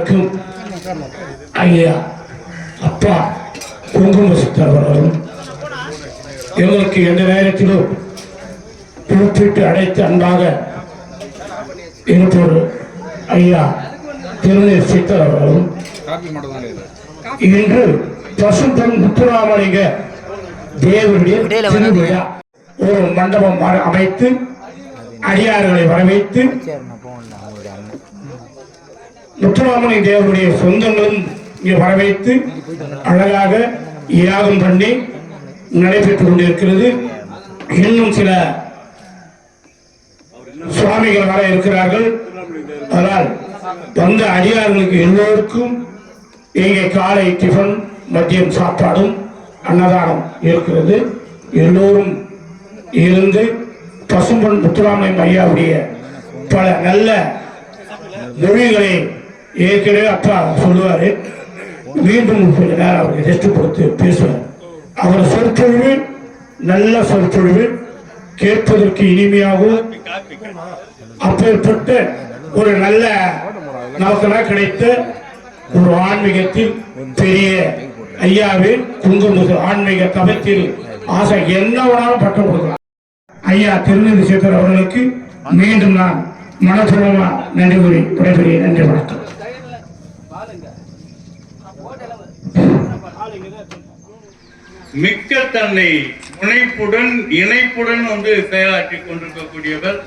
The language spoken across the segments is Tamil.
ஐயாருக்கும் ஐயா அப்பா குங்கும சித்தர் அவர்களும் எங்களுக்கு எந்த நேரத்திலும் கூப்பிட்டு அழைத்து அன்பாக இருப்பவர் ஐயா திருநீர் சித்தர் அவர்களும். இன்று பசும்பொன் முத்துராமலிங்க தேவருடைய திருவிழா. ஒரு மண்டபம் அமைத்து அடியார்களை வரவைத்து முத்துராமலிங்க தேவருடைய சொந்தங்களும் இங்கே வரவேற்று அழகாக யாகம் பண்ணி நடைபெற்றுக் கொண்டிருக்கிறது. இன்னும் சில சுவாமிகள் வர இருக்கிறார்கள். அதனால் வந்த அடியார்களுக்கு எல்லோருக்கும் இங்கே காலை டிஃபன் மதியம் சாப்பாடும் அன்னதானம் இருக்கிறது. எல்லோரும் இருந்து பசும்பொன் முத்துராமலிங்க ஐயாவுடைய பல நல்ல மொழிகளை ஏற்கனவே அப்பா சொல்லுவார் மீண்டும் கொஞ்ச நேரம் அவருக்கு ரெஸ்ட் கொடுத்து பேசுவார். அவர் சொற்பொழிவு நல்ல சொற்பொழிவு கேட்பதற்கு இனிமையாகவும் அப்பேற்பட்டு ஒரு நல்ல நமக்கெல்லாம் கிடைத்த ஒரு ஆன்மீகத்தில் பெரிய ஐயாவே குங்குமுக ஆன்மீக தபத்தில் ஆசை என்ன வேணாலும் பட்டம் கொடுக்கலாம். ஐயா திருநெல்வேலி சேத்தர் அவர்களுக்கு மீண்டும் நான் மனப்பூர்வமாக நன்றி கூறி விடைபெறுகிறேன். நன்றி வணக்கம். மிக்க தன்னை முனைப்புடன் இணைப்புடன் வந்து செயலாற்றி கொண்டிருக்கக்கூடியவர்.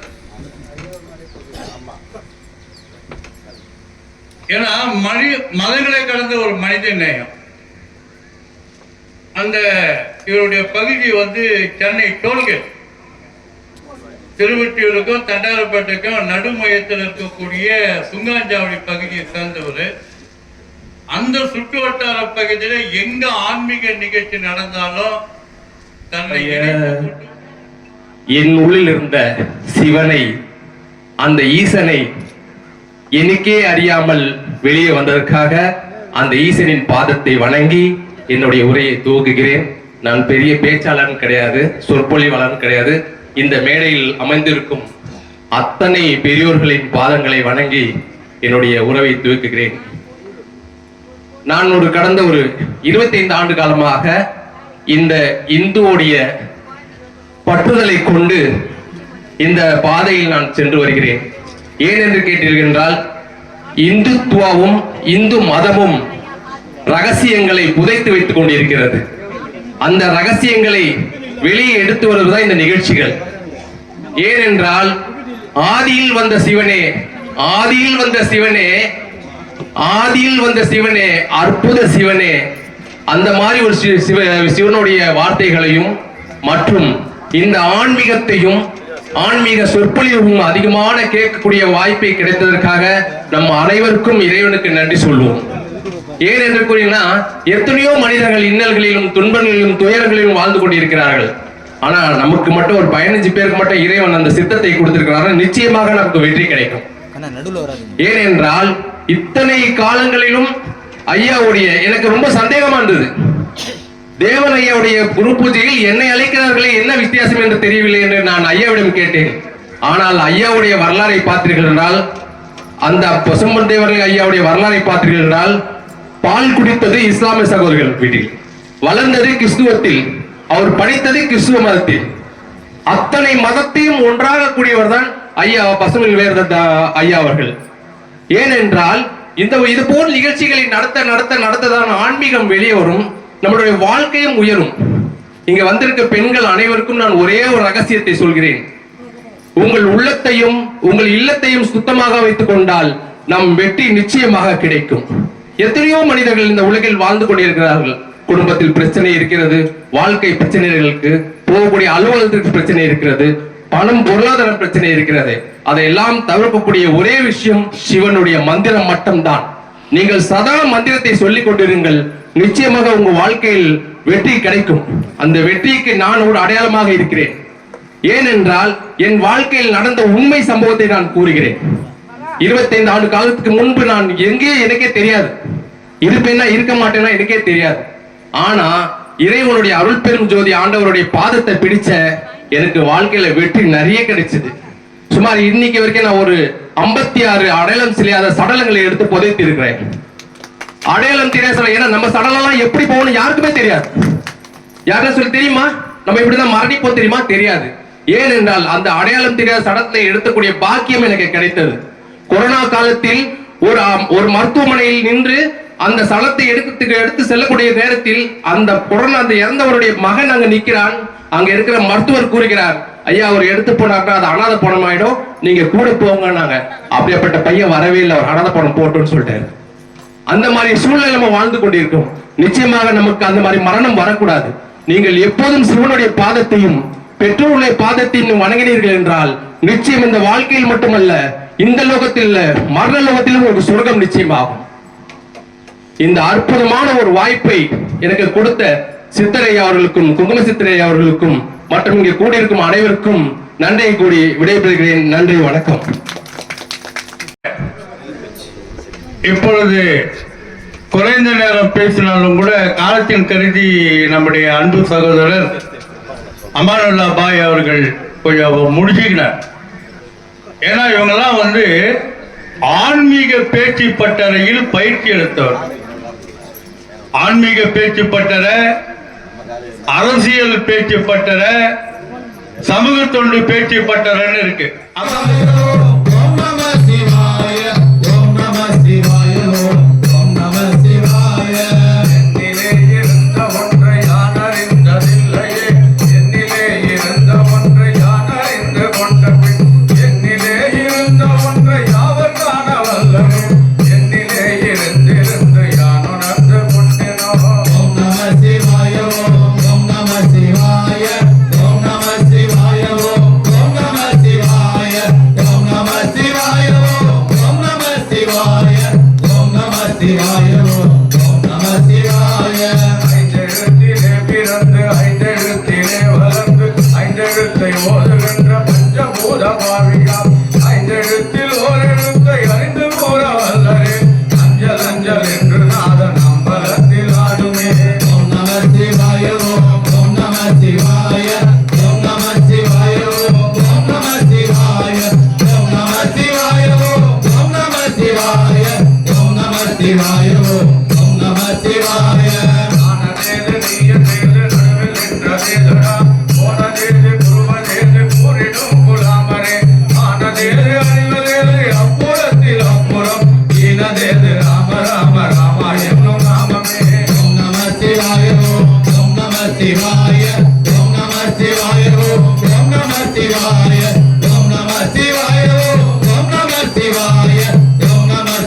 ஏன்னா மனி மதங்களை கடந்த ஒரு மனித நேயம். அந்த இவருடைய பகுதி வந்து சென்னை டோல்கேட். திருவொற்றியூருக்கும் தண்டாரப்பேட்டைக்கும் நடுமையத்தில் இருக்கக்கூடிய சுங்காஞ்சாவடி பகுதியை சேர்ந்தவர். அந்த சுற்று வட்டார பகுதியில எங்க ஆன்மீக நிகழ்ச்சி நடந்தாலும் தன்னை என் உள்ளில் இருந்த சிவனை அந்த ஈசனை எனக்கே அறியாமல் வெளியே வந்ததற்காக அந்த ஈசனின் பாதத்தை வணங்கி என்னுடைய உரையை துவக்குகிறேன் நான் பெரிய பேச்சாளன் கிடையாது சொற்பொழிவாளன் கிடையாது. இந்த மேடையில் அமைந்திருக்கும் அத்தனை பெரியோர்களின் பாதங்களை வணங்கி என்னுடைய உறவை துவக்குகிறேன். நான் ஒரு கடந்த ஒரு 25 ஆண்டு காலமாக இந்த இந்துவோடைய பற்றுதலை கொண்டு இந்த பாதையில் நான் சென்று வருகிறேன். ஏன் என்று கேட்டீர்கள் என்றால் இந்துத்துவாவும் இந்து மதமும் ரகசியங்களை புதைத்து வைத்துக் கொண்டிருக்கிறது. அந்த ரகசியங்களை வெளியே எடுத்து வருவதுதான் இந்த நிகழ்ச்சிகள். ஏனென்றால் ஆதியில் வந்த சிவனே ஆதியில் வந்த சிவனே ஆதியில் வந்த சிவனே அற்புத சிவனே அந்த மாதிரி ஒரு சிவனுடைய வார்த்தைகளையும் மற்றும் இந்த ஆன்மீகத்தையும் ஆன்மீக சொற்பொழிவும் அதிகமான கேட்கக்கூடிய வாய்ப்பை கிடைத்ததற்காக நம் அனைவருக்கும் இறைவனுக்கு நன்றி சொல்வோம். ஏன் என்று கூறினா எத்தனையோ மனிதர்கள் இன்னல்களிலும் துன்பங்களிலும் துயரங்களிலும் வாழ்ந்து கொண்டிருக்கிறார்கள். ஆனா நமக்கு மட்டும் ஒரு பதினஞ்சு பேருக்கு மட்டும் இறைவன் அந்த சித்தத்தை கொடுத்திருக்கிறாரு நிச்சயமாக நமக்கு வெற்றி கிடைக்கும். ஏனென்றால் இத்தனை காலங்களிலும் ஐயாவுடைய எனக்கு ரொம்ப சந்தேகமா இருந்தது. தேவன் ஐயாவுடைய குரு பூஜையில் என்னை அழைக்கிறார்களே என்ன வித்தியாசம் என்று தெரியவில்லை என்று நான் ஐயாவிடம் கேட்டேன். ஆனால் ஐயாவுடைய வரலாறை பார்த்தீர்கள் என்றால் அந்த பசும்பன் தேவர்கள் ஐயாவுடைய வரலாறை பார்த்தீர்கள் என்றால் பால் குடித்தது இஸ்லாமிய சகோதரர்கள் வீட்டில். வளர்ந்தது கிறிஸ்துவத்தில். அவர் படித்தது கிறிஸ்துவ மதத்தில். அத்தனை மதத்தையும் ஒன்றாக கூடியவர் தான் ஐயா பசுமில் வேறு ஐயா அவர்கள். ஏனென்றால் இந்த இது போன்ற நிகழ்ச்சிகளை நடத்த நடத்த நடத்ததான் ஆன்மீகம் வெளியே வரும் நம்மளுடைய வாழ்க்கையும் உயரும். இங்க வந்திருக்க பெண்கள் அனைவருக்கும் நான் ஒரே ஒரு ரகசியத்தை சொல்கிறேன். உங்கள் உள்ளத்தையும் உங்கள் இல்லத்தையும் சுத்தமாக வைத்துக் கொண்டால் நம் வெற்றி நிச்சயமாக கிடைக்கும். எத்தனையோ மனிதர்கள் இந்த உலகில் வாழ்ந்து கொண்டிருக்கிறார்கள். குடும்பத்தில் பிரச்சனை இருக்கிறது வாழ்க்கை பிரச்சனைகளுக்கு போகக்கூடிய அலுவலகத்திற்கு பிரச்சனை இருக்கிறது பணம் பொருளாதார பிரச்சனை இருக்கிறது. அதையெல்லாம் தவிர்க்கக்கூடிய ஒரே விஷயம் சிவனுடைய மந்திரம் மட்டும்தான். நீங்கள் சதா மந்திரத்தை சொல்லிக் கொண்டிருங்கள். நிச்சயமாக உங்க வாழ்க்கையில் வெற்றி கிடைக்கும். அந்த வெற்றிக்கு நான் ஒரு அடையாளமாக இருக்கிறேன். ஏனென்றால் என் வாழ்க்கையில் நடந்த உண்மை சம்பவத்தை நான் கூறுகிறேன். 25 ஆண்டு காலத்துக்கு முன்பு நான் எங்கே எனக்கே தெரியாது. இருப்பேன்னா இருக்க மாட்டேன்னா எனக்கே தெரியாது. ஆனா இறைவனுடைய அருள் பெரும் ஜோதி ஆண்டவருடைய பாதத்தை பிடிச்ச எனக்கு வாழ்க்கையில வெற்றி நிறைய கிடைச்சது. சுமார் இன்னைக்கு வரைக்கும் நான் ஒரு 56 ஆறு அடையாளம் சிலையாத சடலங்களை எடுத்து புதைத்து இருக்கிறேன். அடையாளம் தெரியாத ஏன்னா நம்ம சடலம் எப்படி போகணும் யாருக்குமே தெரியாது. யாரும் சொல்லி தெரியுமா? நம்ம இப்படிதான் மரணிப்போம் தெரியுமா? தெரியாது. ஏனென்றால் அந்த அடையாளம் தெரியாத சடலத்தை எடுக்கக்கூடிய பாக்கியம் எனக்கு கிடைத்தது. கொரோனா காலத்தில் ஒரு ஒரு மருத்துவமனையில் நின்று அந்த சடலத்தை எடுக்கிறதுக்கு எடுத்து செல்லக்கூடிய நேரத்தில் அந்த கொரோனா அந்த இறந்தவருடைய மகன் அங்க நிக்கிறான் அங்க இருக்கிற மருத்துவர் கூறுகிறார் ஐயா அவர் எடுத்து போனாக்கா அது அனாத பணம் ஆயிடும் நீங்க கூட போங்கன்னாங்க. அப்படியாப்பட்ட பையன் வரவே இல்லை. அவர் அனாத பணம் போட்டோன்னு சொல்லிட்டாரு. அந்த மாதிரி சூழ்நிலை நம்ம வாழ்ந்து கொண்டிருக்கோம். நிச்சயமாக நமக்கு அந்த மாதிரி மரணம் வரக்கூடாது. நீங்கள் எப்போதும் சிவனுடைய பாதத்தையும் பெற்றோருடைய பாதத்தையும் வணங்கினீர்கள் என்றால் நிச்சயம் இந்த வாழ்க்கையில் மட்டுமல்ல இந்த லோகத்தில் மரண லோகத்திலும் ஒரு சொர்க்கம் நிச்சயமாகும். இந்த அற்புதமான ஒரு வாய்ப்பை எனக்கு கொடுத்த சித்தரையா அவர்களுக்கும் குங்கும சித்தரையா அவர்களுக்கும் மற்றும் இங்கே கூடியிருக்கும் அனைவருக்கும் நன்றியை கூடி விடைபெறுகிறேன். நன்றி வணக்கம். இப்பொழுது குறைந்த நேரம் பேசினாலும் கூட காலத்தின் கருதி நம்முடைய அன்பு சகோதரர் அமானுல்லா பாய் அவர்கள் கொஞ்சம் முடிச்சுக்கினார். ஏன்னா இவங்கெல்லாம் வந்து ஆன்மீக பேச்சு பட்டறையில் பயிற்சி எடுத்தவர். ஆன்மீக பேச்சு பட்டறை அரசியல் பேச்சு பட்டற சமூக தொண்டு பேச்சு பட்டறன்னு இருக்கு.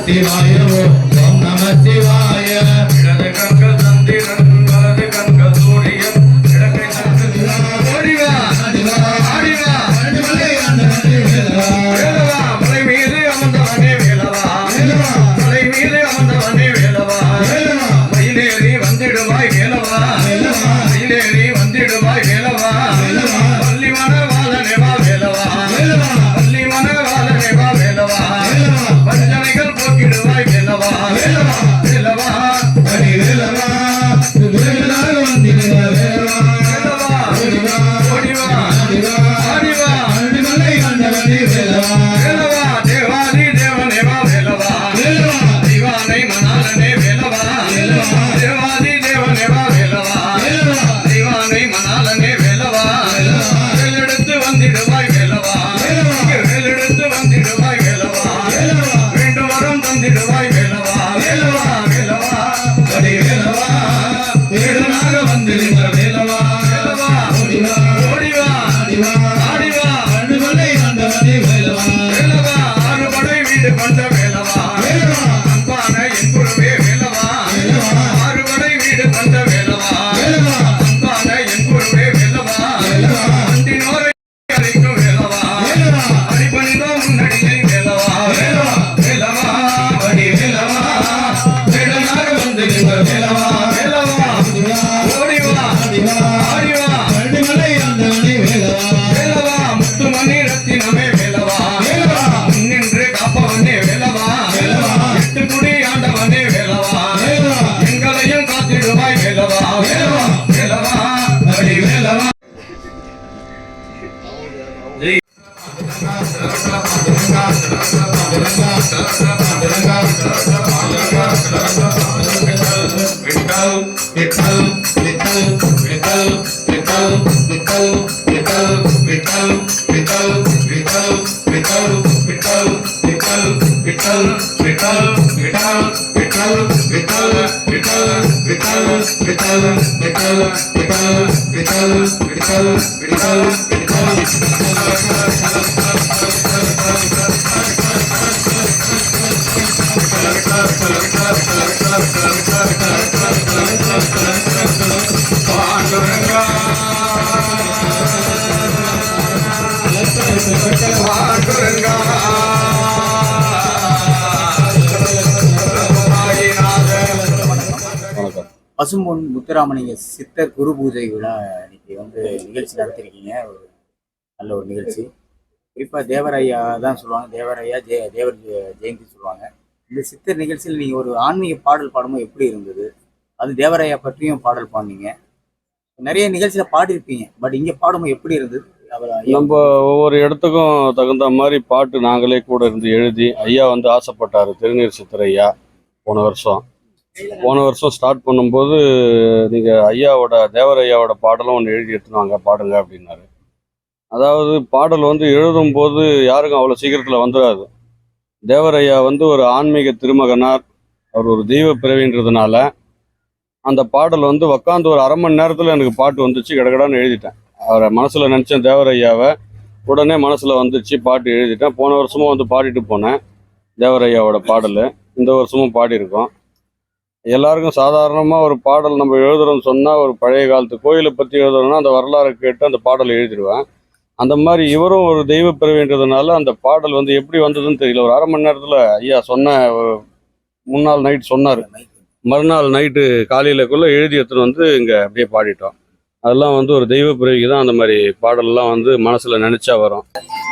శివాయ ఓం నమ శివాయ. பசும்பொன் முத்துராமலிங்க சித்தர் குரு பூஜை விழா இன்னைக்கு வந்து நிகழ்ச்சி நடத்திருக்கீங்க. ஒரு நல்ல ஒரு நிகழ்ச்சி. குறிப்பாக தேவரையா தான் சொல்லுவாங்க. தேவரையா ஜெய தேவர் ஜெயந்தி சொல்லுவாங்க. இந்த சித்தர் நிகழ்ச்சியில் நீங்கள் ஒரு ஆன்மீக பாடல் பாடும்போது எப்படி இருந்தது? அது தேவரையா பற்றியும் பாடல் பாடினீங்க. நிறைய நிகழ்ச்சியில் பாடியிருப்பீங்க. பட் இங்கே பாடும்போது எப்படி இருந்தது? அவர் நம்ம ஒவ்வொரு இடத்துக்கும் தகுந்த மாதிரி பாட்டு நாங்களே கூட இருந்து எழுதி ஐயா வந்து ஆசைப்பட்டாரு திருநீர் சித்தர் ஐயா போன வருஷம். போன வருஷம் ஸ்டார்ட் பண்ணும்போது நீங்கள் ஐயாவோட தேவர் ஐயாவோட பாடலும் ஒன்று எழுதி எடுத்துன்னு வாங்க பாடுங்க அப்படின்னாரு. அதாவது பாடல் வந்து எழுதும் போது யாருக்கும் அவ்வளோ சீக்கிரத்தில் வந்துடாது தேவரையா வந்து ஒரு ஆன்மீக திருமகனார். அவர் ஒரு தெய்வ பிறவின்றதுனால அந்த பாடல் வந்து உக்காந்து ஒரு அரை மணி நேரத்தில் எனக்கு பாட்டு வந்துச்சு கிடக்கடான்னு எழுதிட்டேன். அவரை மனசில் நினச்சேன் தேவரையாவை உடனே மனசில் வந்துச்சு பாட்டு எழுதிட்டேன். போன வருஷமும் வந்து பாடிட்டு போனேன் தேவரையாவோட பாடல். இந்த வருஷமும் பாடியிருக்கோம். எல்லாருக்கும் சாதாரணமாக ஒரு பாடல் நம்ம எழுதுறோம்னு சொன்னால் ஒரு பழைய காலத்து கோயிலை பற்றி எழுதுறோம்னா அந்த வரலாறு கேட்டு அந்த பாடல் எழுதிடுவேன். அந்த மாதிரி இவரும் ஒரு தெய்வ பிறவின்றதுனால அந்த பாடல் வந்து எப்படி வந்ததுன்னு தெரியல. ஒரு அரை மணி நேரத்தில் ஐயா சொன்ன முன்னாள் நைட் சொன்னார். மறுநாள் நைட்டு காலையிலக்குள்ள எழுதி எடுத்துன்னு வந்து இங்கே அப்படியே பாடிட்டோம். அதெல்லாம் வந்து ஒரு தெய்வ பிறவிக்கு தான் அந்த மாதிரி பாடல்லாம் வந்து மனசுல நினைச்சா வரும்.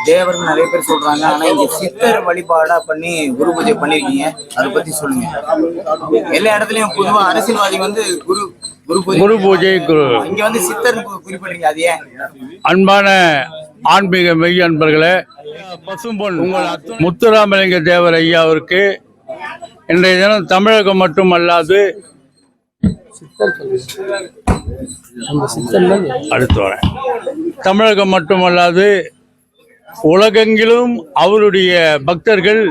தேவர்கள் நிறைய பேர் சொல்றாங்க ஆனா இங்க சித்தர் வழிபாடா பண்ணி குரு பூஜை பண்ணிருக்கீங்க. அதை பத்தி சொல்லுங்க. எல்லா இடத்துலயும் பொதுவா அரசியல்வாதி வந்து குரு குரு பூஜை குரு இங்க வந்து சித்தர் குறிப்பிடுறீங்க அது ஏன்? அன்பான ஆன்மீக மெய் அன்பர்களே பசும்பொன் முத்துராமலிங்க தேவர் ஐயாவிற்கு இன்றைய தினம் தமிழகம் மட்டுமல்லாது அடுத்து வரேன். தமிழகம் மட்டுமல்லாது உலகெங்கிலும் அவருடைய பக்தர்கள்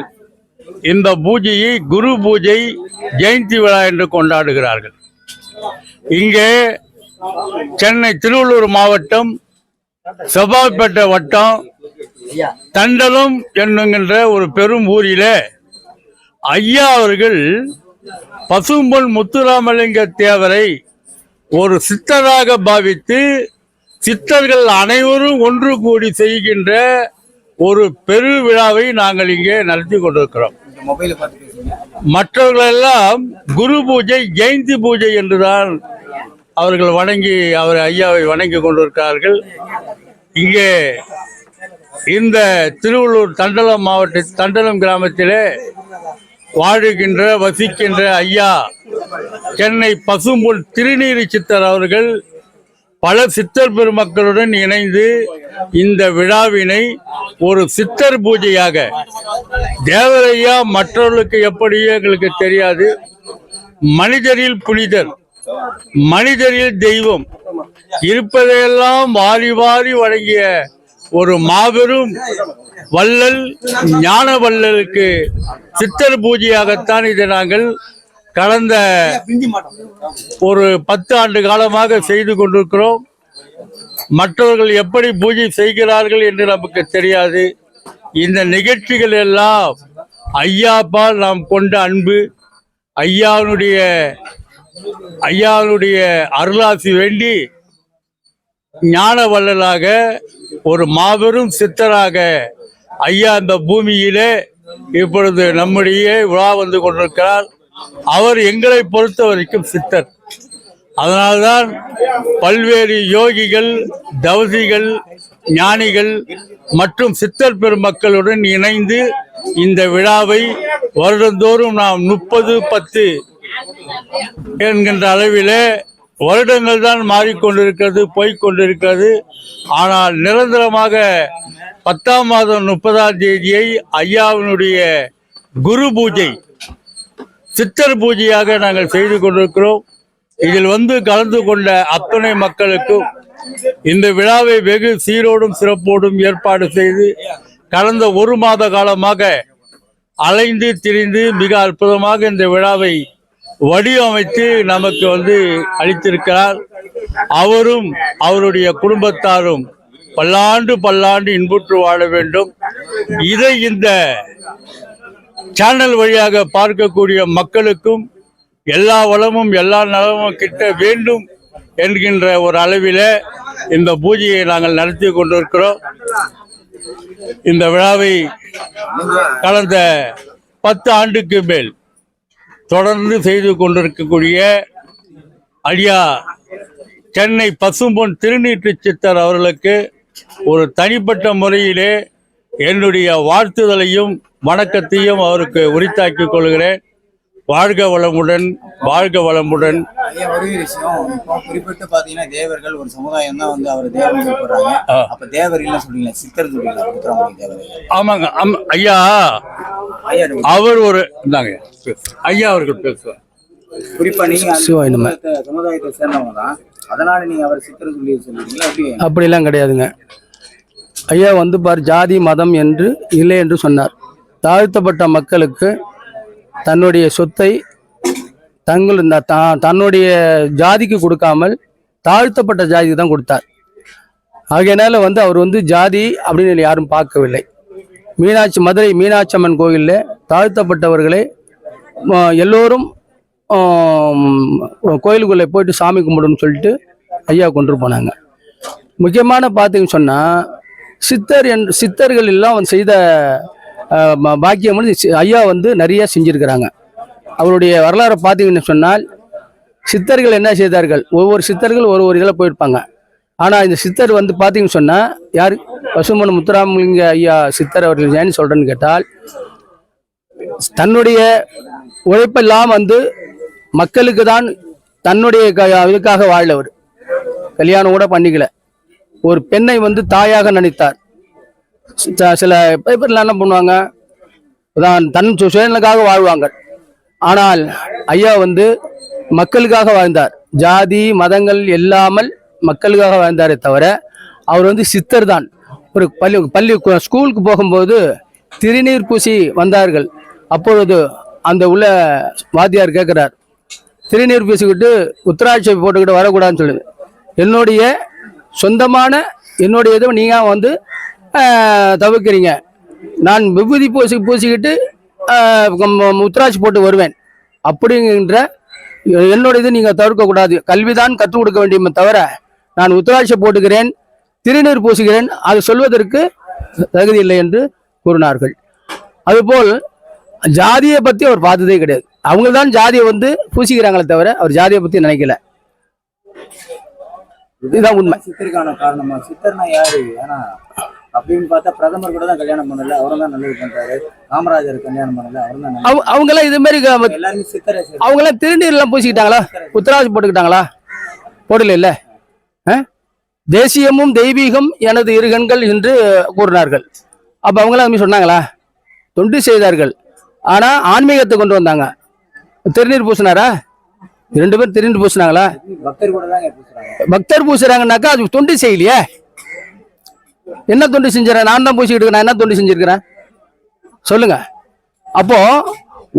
இந்த பூஜையை குரு பூஜை ஜெயந்தி விழா என்று கொண்டாடுகிறார்கள். இங்கே சென்னை திருவள்ளூர் மாவட்டம் செவ்வாய்ப்பேட்டை வட்டம் தண்டலம் என்னுங்கின்ற ஒரு பெரும் ஊரில ஐயா அவர்கள் பசும்பொன் முத்துராமலிங்க தேவரை ஒரு சித்தராக பாவித்து சித்தர்கள் அனைவரும் ஒன்று கூடி செய்கின்ற ஒரு பெரு விழாவை நாங்கள் இங்கே நடத்தி கொண்டிருக்கிறோம். மற்றவர்களெல்லாம் குரு பூஜை ஜெயந்தி பூஜை என்றுதான் அவர்கள் வணங்கி அவர் ஐயாவை வணங்கி கொண்டிருக்கிறார்கள். இங்கே இந்த திருவள்ளூர் தண்டலம் மாவட்ட தண்டலம் கிராமத்திலே வாழுகின்ற வசிக்கின்ற ஐயா சென்னை பசும்புல் திருநீரி சித்தர் அவர்கள் பல சித்தர் பெருமக்களுடன் இணைந்து இந்த விழாவினை ஒரு சித்தர் பூஜையாக தேவரையா மற்றவர்களுக்கு எப்படி எங்களுக்கு தெரியாது. மனிதரில் புனிதர் மனிதரில் தெய்வம் இருப்பதையெல்லாம் வாரி வாரி வழங்கிய ஒரு மாபெரும் வள்ளல் ஞான வள்ளலுக்கு சித்தர் பூஜையாகத்தான் இதை நாங்கள் கடந்த ஒரு பத்து ஆண்டு காலமாக செய்து கொண்டிருக்கிறோம். மற்றவர்கள் எப்படி பூஜை செய்கிறார்கள் என்று நமக்கு தெரியாது. இந்த நிகழ்ச்சிகள் எல்லாம் ஐயாப்பால் நாம் கொண்ட அன்பு. ஐயாவுடைய ஐயாவுடைய அருளாசி வேண்டி ஞான வள்ளலாக ஒரு மாபெரும் சித்தராக ஐயா இந்த பூமியிலே இப்பொழுது நம்முடைய விழா வந்து கொண்டிருக்கிறார். அவர் எங்களை பொறுத்த வரைக்கும் சித்தர். அதனால்தான் பல்வேறு யோகிகள் தவசிகள் ஞானிகள் மற்றும் சித்தர் பெருமக்களுடன் இணைந்து இந்த விழாவை வருடந்தோறும் நாம் முப்பது பத்து என்கின்ற அளவிலே வருடங்கள் தான் மாறிக்கொண்டிருக்கிறது போய்கொண்டிருக்கிறது ஆனால் நிரந்தரமாக பத்தாம் மாதம் முப்பதாம் தேதியை ஐயாவினுடைய குரு பூஜை சித்தர் பூஜையாக நாங்கள் செய்து கொண்டிருக்கிறோம். இதில் வந்து கலந்து கொண்ட அத்தனை மக்களுக்கும் இந்த விழாவை வெகு சீரோடும் சிறப்போடும் ஏற்பாடு செய்து கடந்த ஒரு மாத காலமாக அலைந்து திரிந்து மிக அற்புதமாக இந்த விழாவை வடிவமைத்து நமக்கு வந்து அளித்திருக்கிறார். அவரும் அவருடைய குடும்பத்தாரும் பல்லாண்டு பல்லாண்டு இன்புற்று வாழ வேண்டும். இதை இந்த சேனல் வழியாக பார்க்கக்கூடிய மக்களுக்கும் எல்லா வளமும் எல்லா நலமும் கிட்ட வேண்டும் என்கின்ற ஒரு அளவில் இந்த பூஜையை நாங்கள் நடத்தி கொண்டிருக்கிறோம். இந்த விழாவை கடந்த பத்து ஆண்டுக்கு மேல் தொடர்ந்து செய்து கொண்டிருக்கக்கூடிய அடியா சென்னை பசும்பொன் திருநீற்று சித்தர் அவர்களுக்கு ஒரு தனிப்பட்ட முறையிலே என்னுடைய வாழ்த்துதலையும் வணக்கத்தையும் அவருக்கு உரித்தாக்கிக் கொள்கிறேன். வாழ்க வளமுடன் வாழ்க வளமுடன். ஐயா ஒரே விஷயம் இப்போ குறிப்பிட்டு பாத்தீங்கன்னா தேவர்கள் ஒரு சமுதாயம் தான் வந்து அவர் தேவர் கூப்பிடுறாங்க. அப்ப தேவர் இல்ல சொல்றீங்களா? சித்தர் சொல்றீங்களா. ஆமாங்க. ஆமா ஐயா. அவர் ஒரு இந்தாங்க. ஐயா அவர்கள் பேசுவார். குறிப்பா நீங்க. சமுதாயத்தை- சேர்ந்தவங்க தான். அதனால நீங்க அவர் சித்தர் சொல்லி சொல்றீங்களா எப்படி? அப்படிலாம் கிடையாதுங்க. ஐயா வந்து பார் ஜாதி மதம் என்று இல்லை என்று சொன்னார். தாழ்த்தப்பட்ட மக்களுக்கு தன்னுடைய சொத்தை தங்கள் இந்த தன்னுடைய ஜாதிக்கு கொடுக்காமல் தாழ்த்தப்பட்ட ஜாதிக்கு தான் கொடுத்தார். ஆகையினால வந்து அவர் வந்து ஜாதி அப்படின்னு யாரும் பார்க்கவில்லை. மீனாட்சி மதுரை மீனாட்சி அம்மன் கோயிலில் தாழ்த்தப்பட்டவர்களை எல்லோரும் கோயிலுக்குள்ளே போயிட்டு சாமி கும்பிடுன்னு சொல்லிட்டு ஐயா கொண்டு போனாங்க. முக்கியமான பார்த்தீங்கன்னு சொன்னால் சித்தர் என் சித்தர்கள் எல்லாம் வந்து செய்த பாக்கியம் வந்து ஐயா வந்து நிறைய செஞ்சுருக்கிறாங்க. அவருடைய வரலாறை பார்த்தீங்கன்னு சொன்னால் சித்தர்கள் என்ன செய்தார்கள்? ஒவ்வொரு சித்தர்கள் ஒரு ஒரு இதில் போயிருப்பாங்க. ஆனால் இந்த சித்தர் வந்து பார்த்தீங்கன்னு சொன்னால் யார்? பசுமன் முத்துராமலிங்க ஐயா சித்தர் அவர்கள் ஏன்னு சொல்கிறேன்னு கேட்டால் தன்னுடைய உழைப்பெல்லாம் வந்து மக்களுக்கு தான் தன்னுடைய க- இதுக்காக வாழவர் கல்யாணம் கூட பண்ணிக்கல. ஒரு பெண்ணை வந்து தாயாக நினைத்தார் சில- சில பேப்பர்ல என்ன பண்ணுவாங்க? தான் தன் சு- சுயநலக்காக வாழ்வாங்க. ஆனால் ஐயா வந்து மக்களுக்காக வாழ்ந்தார். ஜாதி மதங்கள் இல்லாமல் மக்களுக்காக வாழ்ந்தாரே தவிர அவர் வந்து சித்தர் தான். ஒரு பள்ளி பள்ளி கு- ஸ்கூலுக்கு போகும்போது திருநீர் பூசி வந்தார்கள். அப்பொழுது அந்த உள்ள வாத்தியார் கேட்குறார் திருநீர் பூசிக்கிட்டு உத்தராட்சி போட்டுக்கிட்டு வரக்கூடாதுன்னு சொல்லுது. என்னுடைய சொந்தமான என்னுடைய இதை நீங்கள் வந்து தவிர்க்கிறீங்க. நான் விபூதி பூசி பூசிக்கிட்டு முத்ராட்சி போட்டு வருவேன். அப்படிங்கிற என்னோட இது நீங்கள் தவிர்க்கக்கூடாது கல்வி தான் கற்றுக் கொடுக்க வேண்டியமே தவிர நான் உத்தராட்சி போட்டுக்கிறேன் திருநீர் பூசுகிறேன் அது சொல்வதற்கு தகுதி இல்லை என்று கூறினார்கள். அதுபோல் ஜாதியை பற்றி அவர் பார்த்ததே கிடையாது. அவங்க தான் ஜாதியை வந்து பூசிக்கிறாங்களே தவிர அவர் ஜாதியை பற்றி நினைக்கல. இதுதான் உண்மை. சித்தருக்கான காரணமா? சித்தர்னா யாரு? ஏன்னா அப்படின்னு பார்த்தா பிரதமர் கூட தான் கல்யாணம் பண்ணல அவரும் தான் நல்லது பண்றாரு. காமராஜர் கல்யாணம் பண்ணல அவரும் தான் அவங்க அவங்கெல்லாம் இது மாதிரி எல்லாருமே சித்தரை சேர்த்து- அவங்கெல்லாம் திருநீர்லாம் பூசிக்கிட்டாங்களா? உத்தரவாதம் போட்டுக்கிட்டாங்களா? போடல இல்ல தேசியமும் தெய்வீகம் எனது இரு கண்கள் என்று கூறினார்கள். அப்ப அவங்களாம் அது சொன்னாங்களா? தொண்டு செய்தார்கள். ஆனா ஆன்மீகத்தை கொண்டு வந்தாங்க. திருநீர் பூசினாரா? ரெண்டு பேரும் திருநீர் பூசினாங்களா? பக்தர் கூட தான் பேசுறாங்க. பக்தர் பூசுறாங்கன்னாக்கா அது தொண்டு செய்யலையே. என்ன தொண்டு செஞ்சுறேன் நான் தான் பூசிக்கிட்டு நான் என்ன தொண்டு செஞ்சிருக்கிறேன்? சொல்லுங்க. அப்போ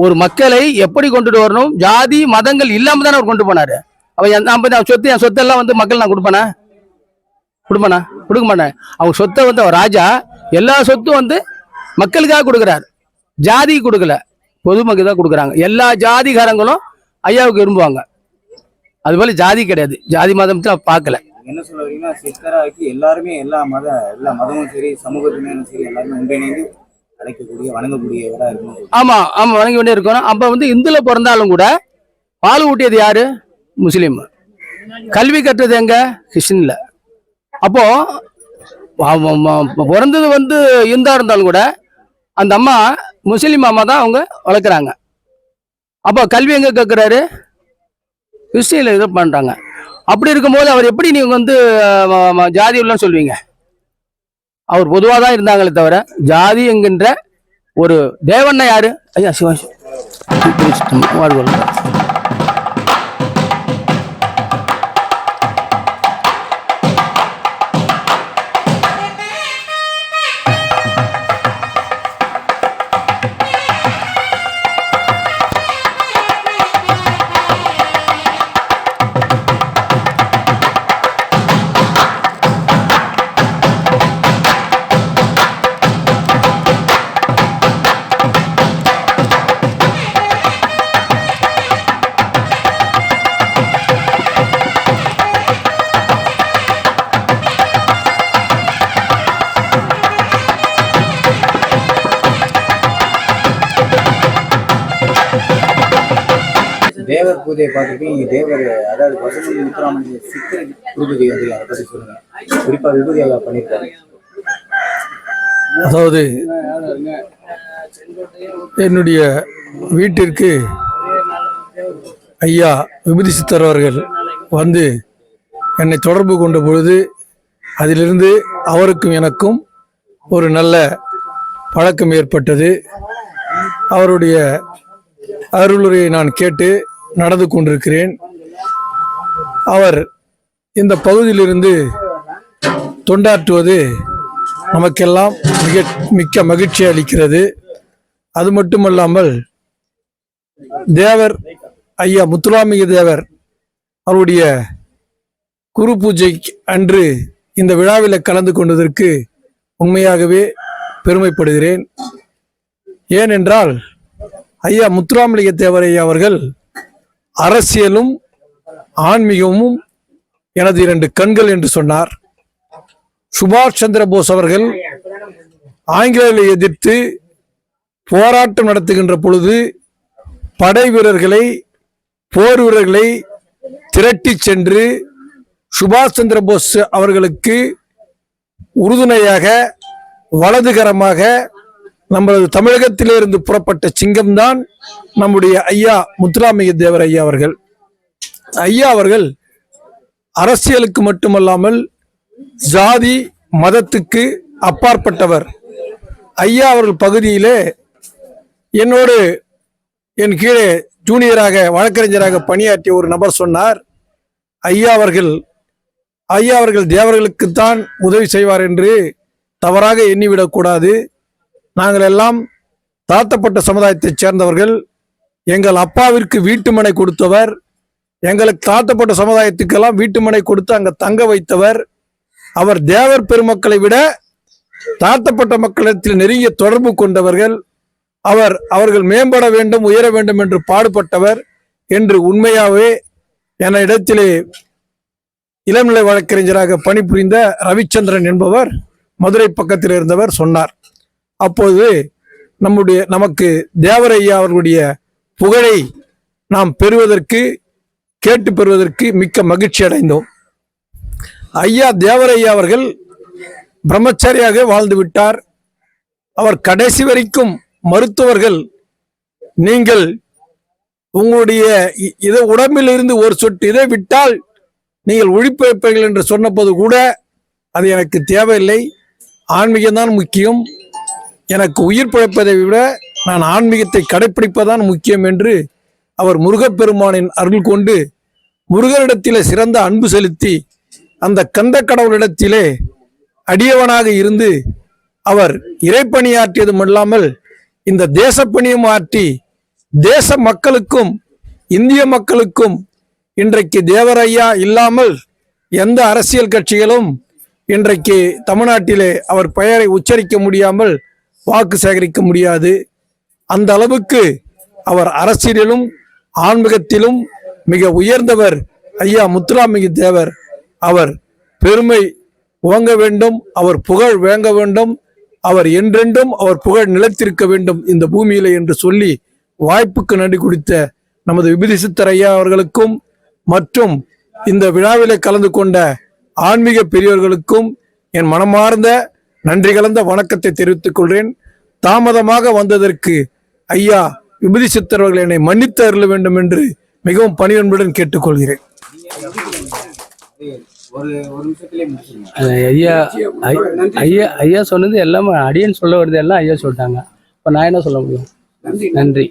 ஒரு மக்களை எப்படி கொண்டுட்டு வரணும்? ஜாதி மதங்கள் இல்லாம தானே அவர் கொண்டு போனாரு. அவ என் சொத்து என் சொத்தெல்லாம் வந்து மக்கள் நான் கொடுப்பேனா? கொடுப்பேனா? கொடுக்க மாட்டேன். அவங்க சொத்தை வந்து அவர் ராஜா. எல்லா சொத்தும் வந்து மக்களுக்காக கொடுக்குறாரு. ஜாதி கொடுக்கல. பொதுமக்கள் தான் கொடுக்குறாங்க. எல்லா ஜாதிகாரங்களும் ஐயாவுக்கு விரும்புவாங்க. அதுபோல ஜாதி கிடையாது. ஜாதி மதம் பார்க்கல. என்ன சொல்ல வரீங்கன்னா சித்தராக்கி எல்லாருமே எல்லா மத எல்லா மதமும் சரி சமூகத்தினரும் சரி எல்லாருமே ஒன்றிணைந்து அழைக்கக்கூடிய வணங்கக்கூடியவரா இருக்கணும். ஆமா ஆமா வணங்கி கொண்டே இருக்கணும். அப்ப வந்து இந்துல பிறந்தாலும் கூட பால் ஊட்டியது யாரு? முஸ்லீம். கல்வி கற்றது எங்க? கிறிஸ்டின்ல. அப்போ பிறந்தது வந்து இந்தா இருந்தாலும் கூட அந்த அம்மா முஸ்லீம் அம்மா தான் அவங்க வளர்க்குறாங்க. அப்போ கல்வி எங்கே கேட்குறாரு கிறிஸ்டியில் இது பண்ணுறாங்க அப்படி இருக்கும்போது அவர் எப்படி நீங்கள் வந்து ஜாதி உள்ளன்னு சொல்வீங்க? அவர் பொதுவாக தான் இருந்தாங்களே தவிர ஜாதி என்கின்ற ஒரு தேவண்ண யாரு? ஐயா சிவா வாழ்வு பூஜையை பார்த்துட்டு தேவர் அதாவது வசதி முத்துராமனுடைய சித்திரை குருபூஜை வந்து அதை பற்றி சொல்லுங்க? குறிப்பா விபூதி ஐயா பண்ணியிருக்காரு. அதாவது என்னுடைய வீட்டிற்கு ஐயா விபூதி சித்தர் அவர்கள் வந்து என்னை தொடர்பு கொண்ட பொழுது அதிலிருந்து அவருக்கும் எனக்கும் ஒரு நல்ல பழக்கம் ஏற்பட்டது. அவருடைய அருளுரையை நான் கேட்டு நடந்து கொண்டிருக்கிறேன். அவர் இந்த பகுதியிலிருந்து தொண்டாற்றுவது நமக்கெல்லாம் மிக மிக்க மகிழ்ச்சி அளிக்கிறது. அது மட்டுமல்லாமல் தேவர் ஐயா முத்துராமிக தேவர் அவருடைய குரு பூஜை அன்று இந்த விழாவில் கலந்து கொண்டதற்கு உண்மையாகவே பெருமைப்படுகிறேன். ஏனென்றால் ஐயா முத்துராமலிங்க தேவரையா அவர்கள் அரசியலும் ஆன்மீகமும் எனது இரண்டு கண்கள் என்று சொன்னார். சுபாஷ் சந்திர போஸ் அவர்கள் ஆங்கிலேயர்களை எதிர்த்து போராட்டம் நடத்துகின்ற பொழுது படை வீரர்களை போர் வீரர்களை திரட்டிச் சென்று சுபாஷ் சந்திர போஸ் அவர்களுக்கு உறுதுணையாக வலதுகரமாக நமது தமிழகத்திலிருந்து புறப்பட்ட சிங்கம்தான் நம்முடைய ஐயா முத்துராமைய தேவர் ஐயா அவர்கள். ஐயா அவர்கள் அரசியலுக்கு மட்டுமல்லாமல் ஜாதி மதத்துக்கு அப்பாற்பட்டவர். ஐயா அவர்கள் பகுதியிலே என்னோடு என் கீழே ஜூனியராக வழக்கறிஞராக பணியாற்றிய ஒரு நபர் சொன்னார். ஐயா அவர்கள் ஐயா அவர்கள் தேவர்களுக்குத்தான் உதவி செய்வார் என்று தவறாக எண்ணிவிடக்கூடாது. நாங்கள் எல்லாம் தாழ்த்தப்பட்ட சமுதாயத்தைச் சேர்ந்தவர்கள். எங்கள் அப்பாவிற்கு வீட்டுமனை கொடுத்தவர். எங்களுக்கு தாழ்த்தப்பட்ட சமுதாயத்துக்கெல்லாம் வீட்டுமனை கொடுத்து அங்கே தங்க வைத்தவர். அவர் தேவர் பெருமக்களை விட தாழ்த்தப்பட்ட மக்களிடத்தில் நெருங்கிய தொடர்பு கொண்டவர்கள். அவர் அவர்கள் மேம்பட வேண்டும் உயர வேண்டும் என்று பாடுபட்டவர் என்று உண்மையாகவே என இடத்திலே இளநிலை வழக்கறிஞராக பணிபுரிந்த ரவிச்சந்திரன் என்பவர் மதுரை பக்கத்தில் இருந்தவர் சொன்னார். அப்போது நம்முடைய நமக்கு தேவரையா அவர்களுடைய புகழை நாம் பெறுவதற்கு கேட்டு பெறுவதற்கு மிக்க மகிழ்ச்சி அடைந்தோம். ஐயா தேவரையா அவர்கள் பிரம்மச்சாரியாக வாழ்ந்து விட்டார். அவர் கடைசி வரைக்கும் மருத்துவர்கள் நீங்கள் உங்களுடைய இ- இதை உடம்பில் இருந்து ஒரு சொட்டு இதை விட்டால் நீங்கள் ஒழிப்பிழப்பீர்கள் என்று சொன்னபோது கூட அது எனக்கு தேவையில்லை. ஆன்மீகம்தான் முக்கியம். எனக்கு உயிர் பிழைப்பதை விட நான் ஆன்மீகத்தை கடைப்பிடிப்பதான் முக்கியம் என்று அவர் முருகப்பெருமானின் அருள் கொண்டு முருகனிடத்திலே சிறந்த அன்பு செலுத்தி அந்த கந்த கடவுளிடத்திலே அடியவனாக இருந்து அவர் இறைப்பணியாற்றியதும் இல்லாமல் இந்த தேசப்பணியும் ஆற்றி தேச மக்களுக்கும் இந்திய மக்களுக்கும் இன்றைக்கு தேவரையா இல்லாமல் எந்த அரசியல் கட்சிகளும் இன்றைக்கு தமிழ்நாட்டிலே அவர் பெயரை உச்சரிக்க முடியாமல் வாக்கு சேகரிக்க முடியாது. அந்த அளவுக்கு அவர் அரசியலிலும் ஆன்மீகத்திலும் மிக உயர்ந்தவர் ஐயா முத்துராமிக தேவர். அவர் பெருமை ஓங்க வேண்டும் அவர் புகழ் வேங்க வேண்டும் அவர் என்றென்றும் அவர் புகழ் நிலைத்திருக்க வேண்டும் இந்த பூமியில என்று சொல்லி வாய்ப்புக்கு நன்றி கொடுத்த நமது விபதி சித்தர் ஐயா அவர்களுக்கும் மற்றும் இந்த விழாவிலே கலந்து கொண்ட ஆன்மீக பெரியவர்களுக்கும் என் மனமார்ந்த நன்றி கலந்த வணக்கத்தை தெரிவித்துக் கொள்கிறேன். தாமதமாக வந்ததற்கு ஐயா விபதி சித்தர்வர்கள் என்னை மன்னித்து அருள வேண்டும் என்று மிகவும் பணிவன்புடன் கேட்டுக்கொள்கிறேன். ஐயா ஐயா ஐயா சொன்னது எல்லாமே அடியன் சொல்ல வருது எல்லாம் ஐயா சொல்லிட்டாங்க. இப்போ நான் என்ன சொல்ல முடியும்? நன்றி.